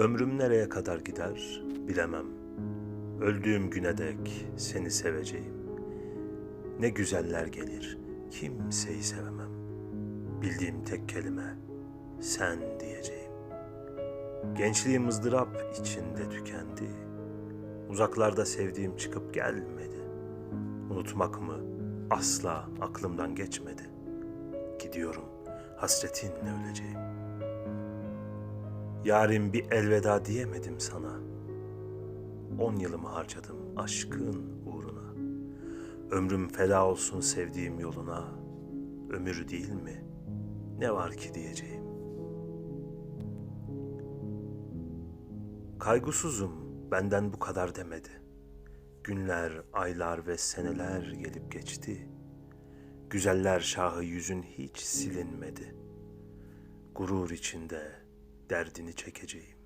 Ömrüm nereye kadar gider bilemem. Öldüğüm güne dek seni seveceğim. Ne güzeller gelir, kimseyi sevemem. Bildiğim tek kelime sen diyeceğim. Gençliğim ızdırap içinde tükendi. Uzaklarda sevdiğim çıkıp gelmedi. Unutmak mı asla aklımdan geçmedi. Gidiyorum hasretinle öleceğim. Yarim bir elveda diyemedim sana. On yılımı harcadım aşkın uğruna. Ömrüm feda olsun sevdiğim yoluna. Ömür değil mi? Ne var ki diyeceğim. Kaygısızım benden bu kadar demedi. Günler, aylar ve seneler gelip geçti. Güzeller şahı yüzün hiç silinmedi. Gurur içinde derdini çekeceğim.